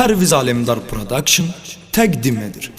Perviz Alemdar Production təqdim edir.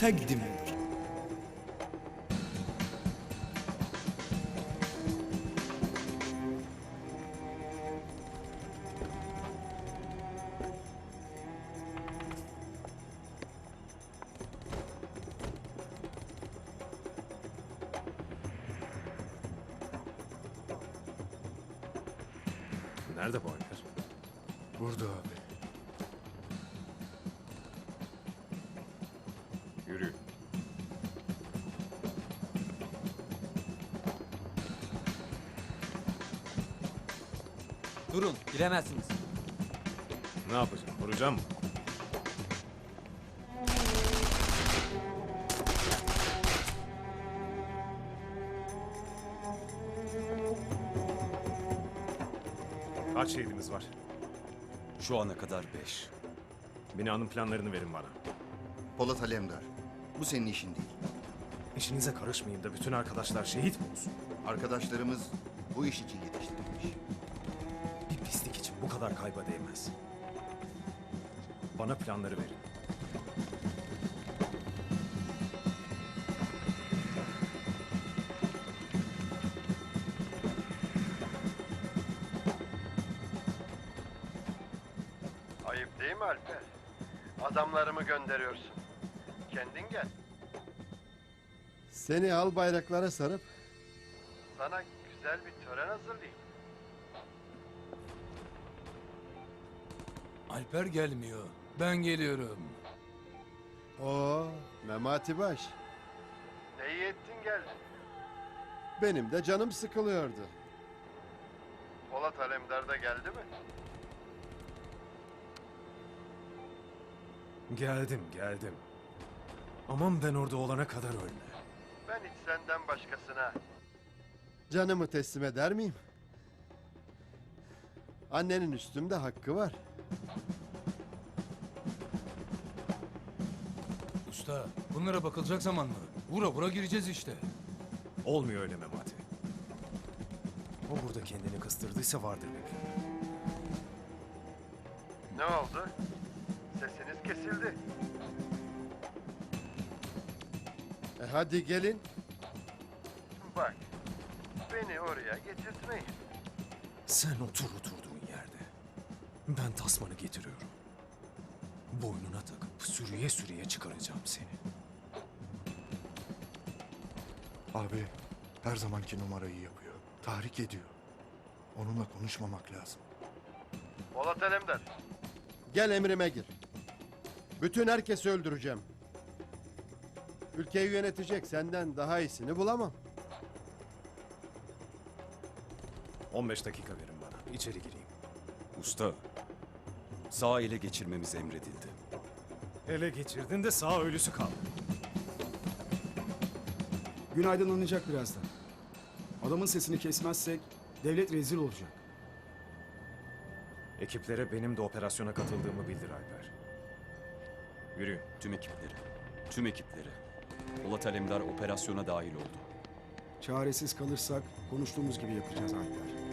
Kaç şehidimiz var? Şu ana kadar beş. Binanın planlarını verin bana. Polat Alemdar. Bu senin işin değil. İşinize karışmayayım da bütün arkadaşlar şehit mi olsun? Arkadaşlarımız bu iş için yetiştirilmiş. Bir pislik için bu kadar kayba değmez. Bana planları verin. Adamlarımı gönderiyorsun. Kendin gel. Seni al bayraklara sarıp Sana güzel bir tören hazırlayayım. Alper gelmiyor. Ben geliyorum. o Memati Baş. Ne iyi ettin geldin. Benim de canım sıkılıyordu. Polat Alemdar da geldi mi? Geldim, geldim. Aman ben orada olana kadar ölme. Ben hiç senden başkasına Canımı teslim eder miyim? Annenin üstümde hakkı var. Usta, bunlara bakılacak zaman mı? Vura vura gireceğiz işte. Olmuyor öyle Memati. O burada kendini kıstırdıysa vardır bir ne oldu? Kesildi. E hadi gelin. Bak, beni oraya getirtmeyin. Sen otur oturduğun yerde. Ben tasmanı getiriyorum. Boynuna takıp sürüye sürüye çıkaracağım seni. Abi her zamanki numarayı yapıyor. Tahrik ediyor. Onunla konuşmamak lazım. Polat Alemdar, Gel emrime gir. Bütün herkesi öldüreceğim. Ülkeyi yönetecek senden daha iyisini bulamam. 15 dakika verin bana. İçeri gireyim. Usta, sağ ele geçirmemiz emredildi. Ele geçirdin de sağ ölüsü kaldı. Gün aydınlanacak birazdan. Adamın sesini kesmezsek devlet rezil olacak. Ekiplere benim de operasyona katıldığımı bildir Alper. Yürüyün. Tüm ekipleri, tüm ekipleri. Polat Alemdar operasyona dahil oldu. Çaresiz kalırsak konuştuğumuz gibi yapacağız Alper.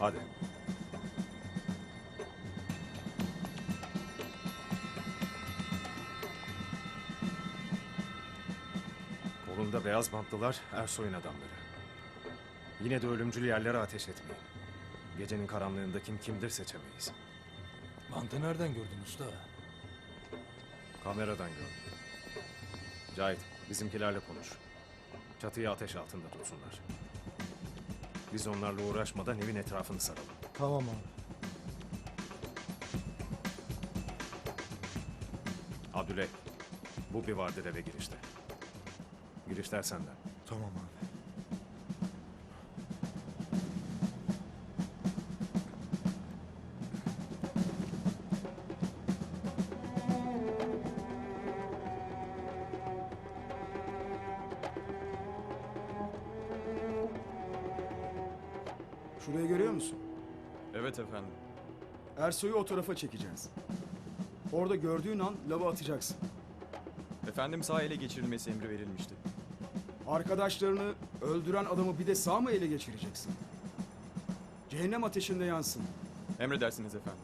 Hadi. Kolunda beyaz bantlılar Ersoy'un adamları. Yine de ölümcül yerlere ateş etmeyin. Gecenin karanlığında kim kimdir seçemeyiz. Mantı nereden gördün usta? Kameradan gördüm. Cahit, bizimkilerle konuş. Çatıyı ateş altında tutsunlar. Biz onlarla uğraşmadan evin etrafını saralım. Tamam abi. Abdüley, bu bir vardır eve girişte. Girişler senden. Tamam abi. Ersoy'u o tarafa çekeceğiz. Orada gördüğün an lava atacaksın. Efendim sağ ele geçirilmesi emri verilmişti. Arkadaşlarını öldüren adamı bir de sağ mı ele geçireceksin? Cehennem ateşinde yansın. Emredersiniz efendim.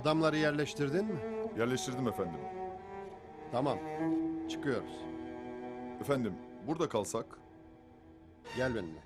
Adamları yerleştirdin mi? Yerleştirdim efendim. Tamam. Çıkıyoruz. Efendim, burada kalsak? Gel benimle.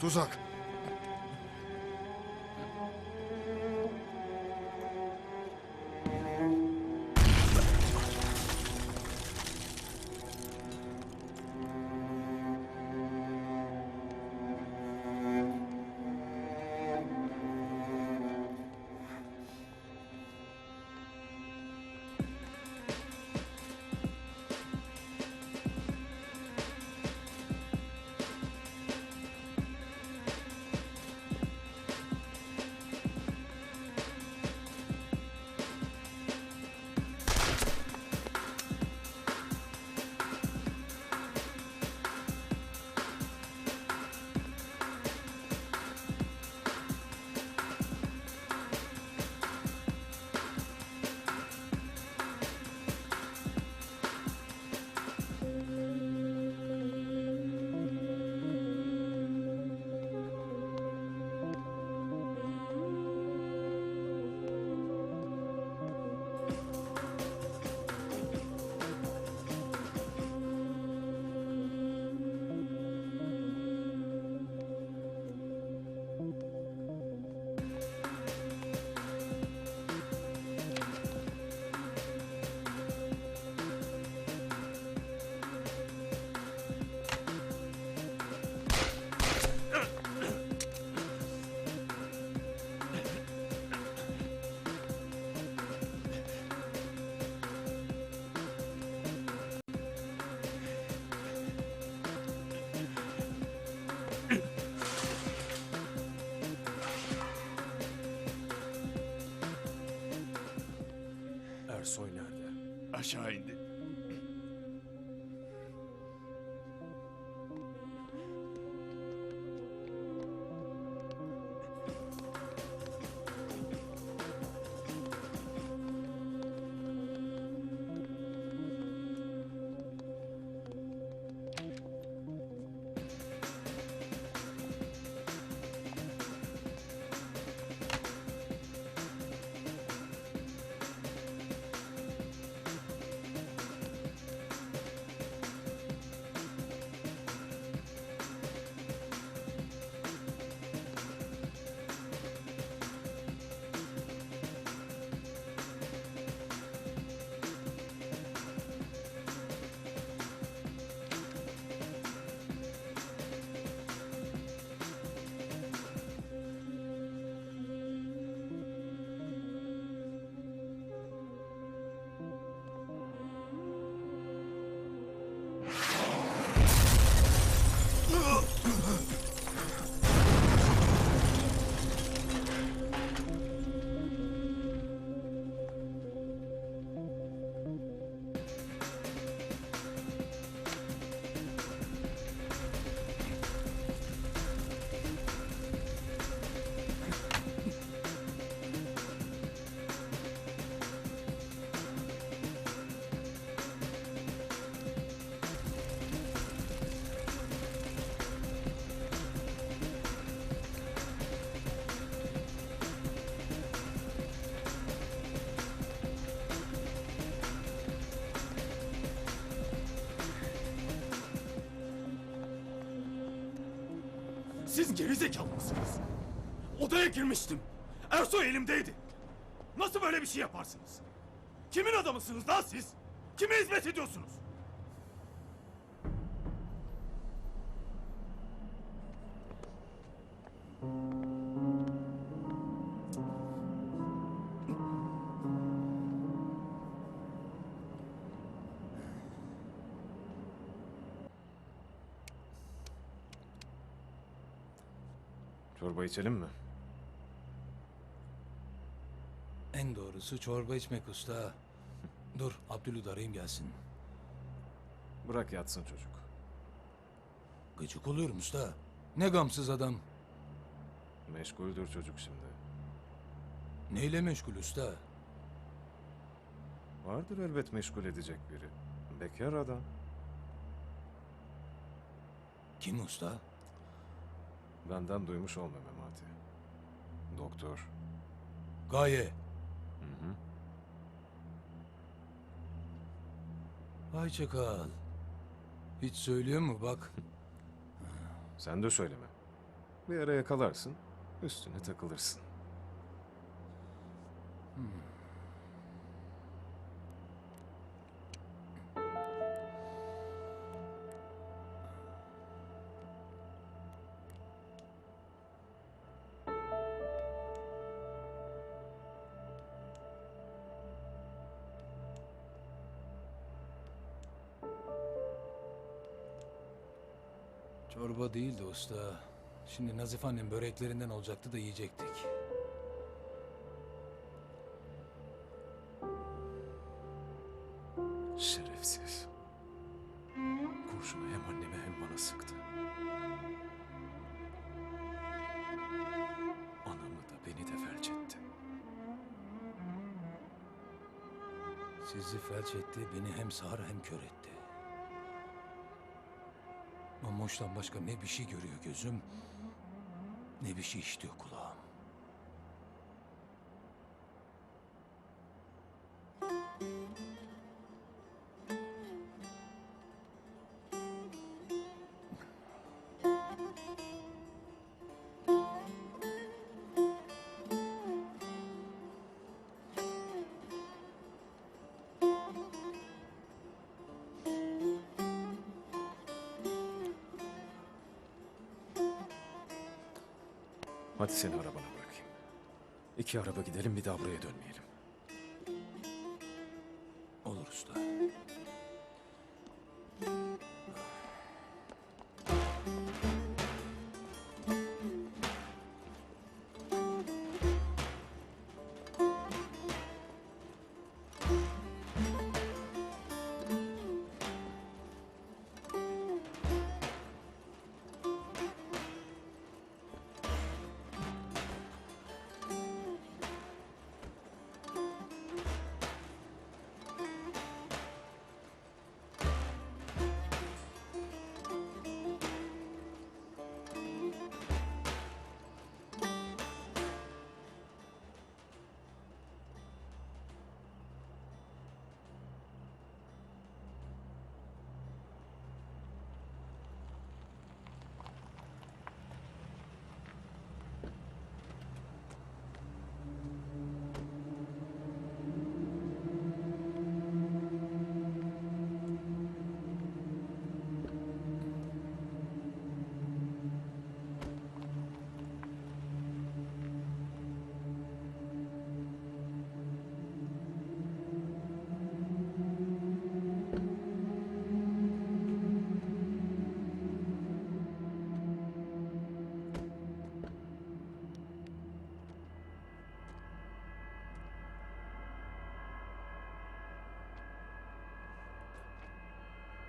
Tuzak. Siz gerizekalı mısınız? Odaya girmiştim. Ersoy elimdeydi. Nasıl böyle bir şey yaparsınız? Kimin adamısınız lan siz? Kime hizmet ediyorsunuz? Çorba içelim mi? En doğrusu çorba içmek usta. Dur Abdül'ü arayayım gelsin. Bırak yatsın çocuk. Gıcık oluyorum usta. Ne gamsız adam. Meşguldür çocuk şimdi. Neyle meşgul usta? Vardır elbet meşgul edecek biri. Bekar adam. Kim usta? Benden duymuş olma Memati. Doktor. Gaye. Hı hı. Vay çakal. Hiç söylüyor mu bak. Sen de söyleme. Bir ara yakalarsın, üstüne takılırsın. Çorba değildi usta. Şimdi Nazif annem böreklerinden olacaktı da yiyecektik. Şerefsiz. Kurşunu hem anneme hem bana sıktı. Anamı da beni de felç etti. Sizi felç etti, beni hem sağır hem kör etti. Mamoş'tan başka ne bir şey görüyor gözüm, ne bir şey işitiyor kulağım. Gidelim bir daha buraya dönmeyelim.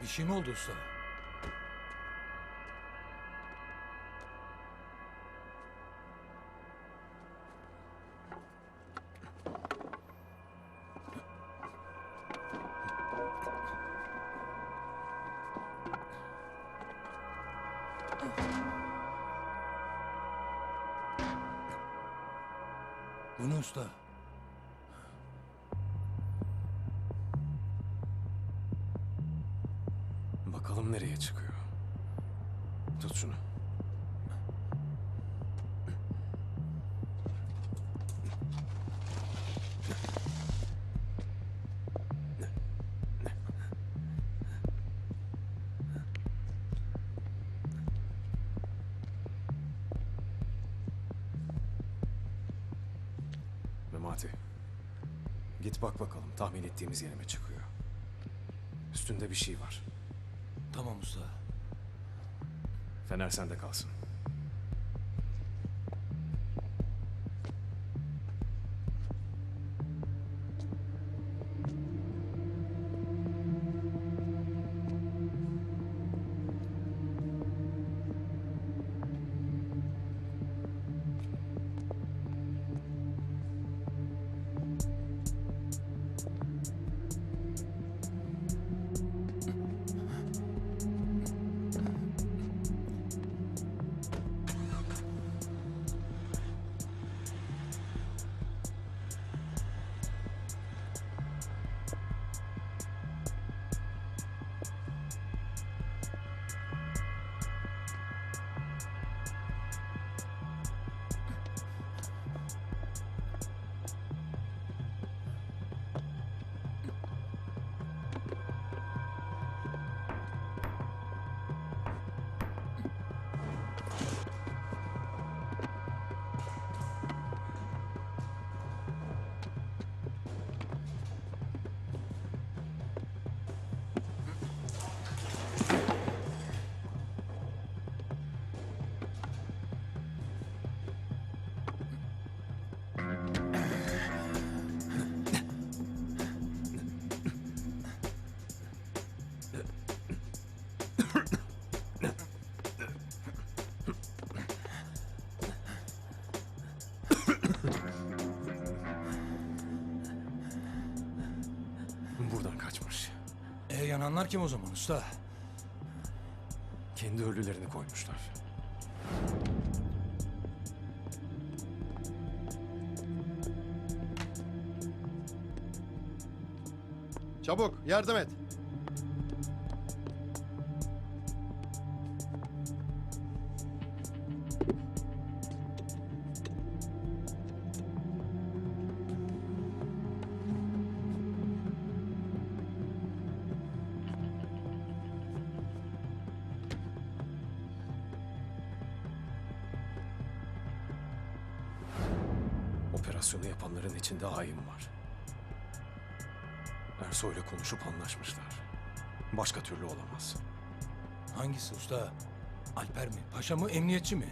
Bir şey mi oldu usta? Bu ne usta? nereye çıkıyor? Tut şunu. Memati. Git bak bakalım tahmin ettiğimiz yere mi çıkıyor? Üstünde bir şey var. Tamam usta. Fener sende kalsın. Buradan kaçmış. E yananlar kim o zaman usta? Kendi ölülerini koymuşlar. Çabuk yardım et. Başka türlü olamaz. Hangisi usta? Alper mi? Paşa mı? Emniyetçi mi?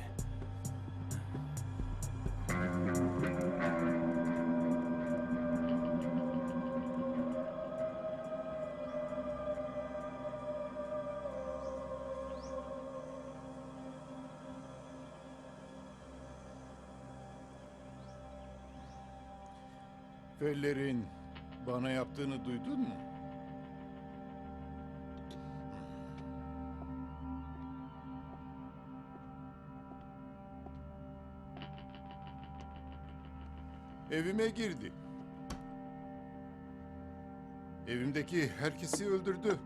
Feller'in bana yaptığını duydun mu? Evime girdi. Evimdeki herkesi öldürdü.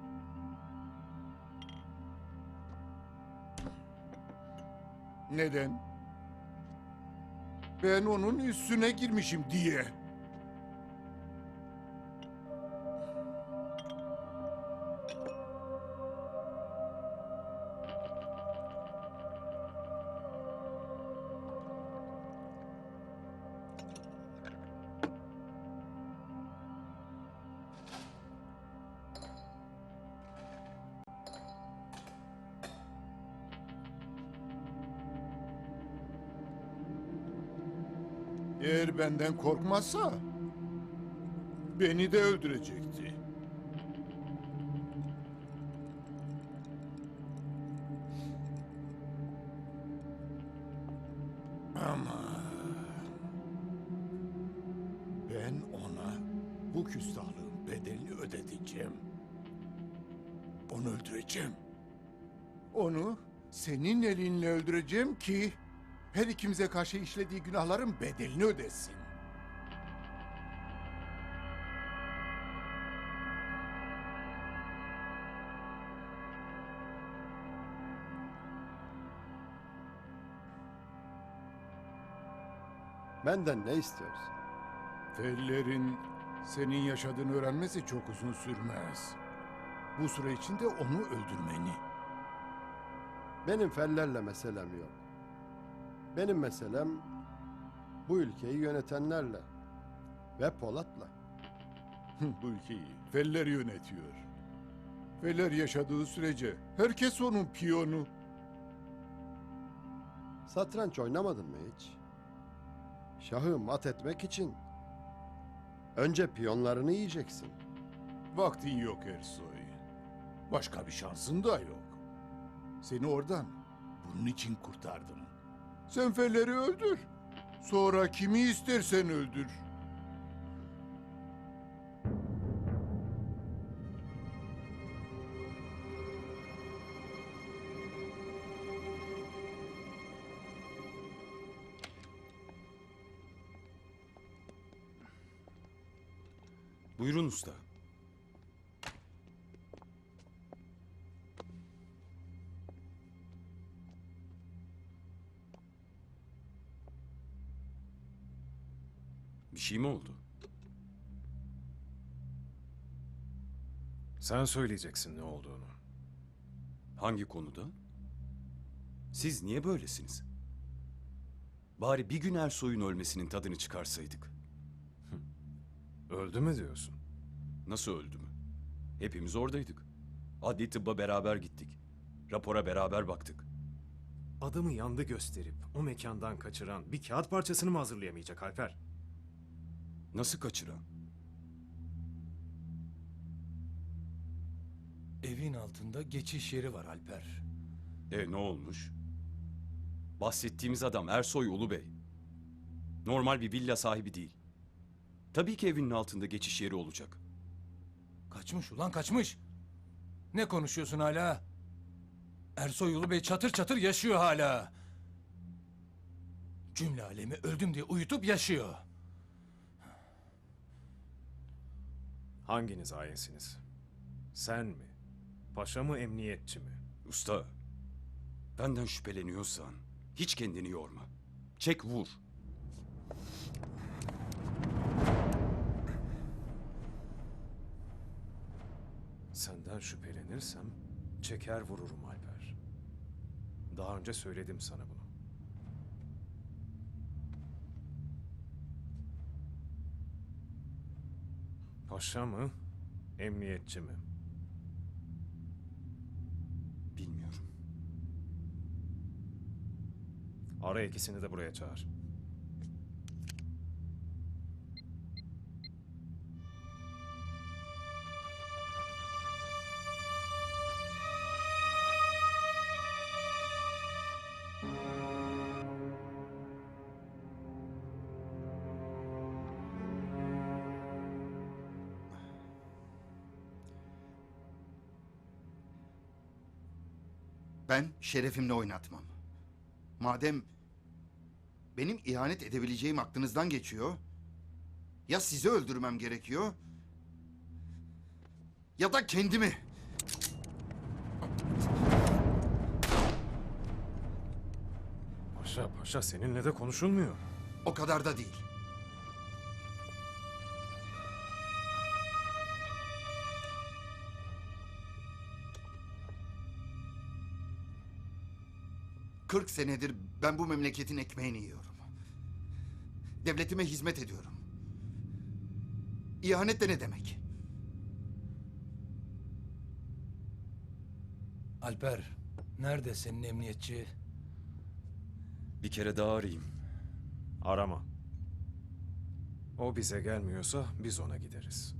Neden? Ben onun üstüne girmişim diye. Benden korkmazsa beni de öldürecekti. Ama ben ona bu küstahlığın bedelini ödeteceğim. Onu öldüreceğim. Onu senin elinle öldüreceğim ki her ikimize karşı işlediği günahların bedelini ödesin. Benden ne istiyorsun? Feller'in senin yaşadığını öğrenmesi çok uzun sürmez. Bu süre içinde onu öldürmeni. Benim fellerle meselem yok. Benim meselem bu ülkeyi yönetenlerle. Ve Polat'la. Bu ülkeyi Feller yönetiyor. Feller yaşadığı sürece herkes onun piyonu. Satranç oynamadın mı hiç? Şahı mat etmek için önce piyonlarını yiyeceksin. Vaktin yok Ersoy. Başka bir şansın da yok. Seni oradan bunun için kurtardım. Sen Feller'i öldür. Sonra kimi istersen öldür. Bir şey mi oldu? Sen söyleyeceksin ne olduğunu. Hangi konuda? Siz niye böylesiniz? Bari bir gün Ersoy'un ölmesinin tadını çıkarsaydık. Öldü mü diyorsun? Nasıl öldü mü? Hepimiz oradaydık. Adli tıbba beraber gittik. Rapora beraber baktık. Adamı yandı gösterip o mekandan kaçıran bir kağıt parçasını mı hazırlayamayacak Alper? Nasıl kaçıran? Evin altında geçiş yeri var Alper. E ne olmuş? Bahsettiğimiz adam Ersoy Ulubey. Normal bir villa sahibi değil. Tabii ki evinin altında geçiş yeri olacak. Kaçmış ulan kaçmış. Ne konuşuyorsun hala? Ersoy Ulu Bey çatır çatır yaşıyor hala. Cümle alemi öldüm diye uyutup yaşıyor. Hanginiz hainsiniz? Sen mi? Paşa mı emniyetçi mi? Usta, benden şüpheleniyorsan hiç kendini yorma. Çek vur. Senden şüphelenirsem çeker vururum Alper. Daha önce söyledim sana bunu. Paşa mı? Emniyetçi mi? Bilmiyorum. Ara ikisini de buraya çağır. Ben şerefimle oynatmam. Madem benim ihanet edebileceğim aklınızdan geçiyor, ya sizi öldürmem gerekiyor ya da kendimi. Paşa paşa seninle de konuşulmuyor. O kadar da değil. Kırk senedir ben bu memleketin ekmeğini yiyorum. Devletime hizmet ediyorum. İhanet de ne demek? Alper, nerede senin emniyetçi? Bir kere daha arayayım. Arama. O bize gelmiyorsa biz ona gideriz.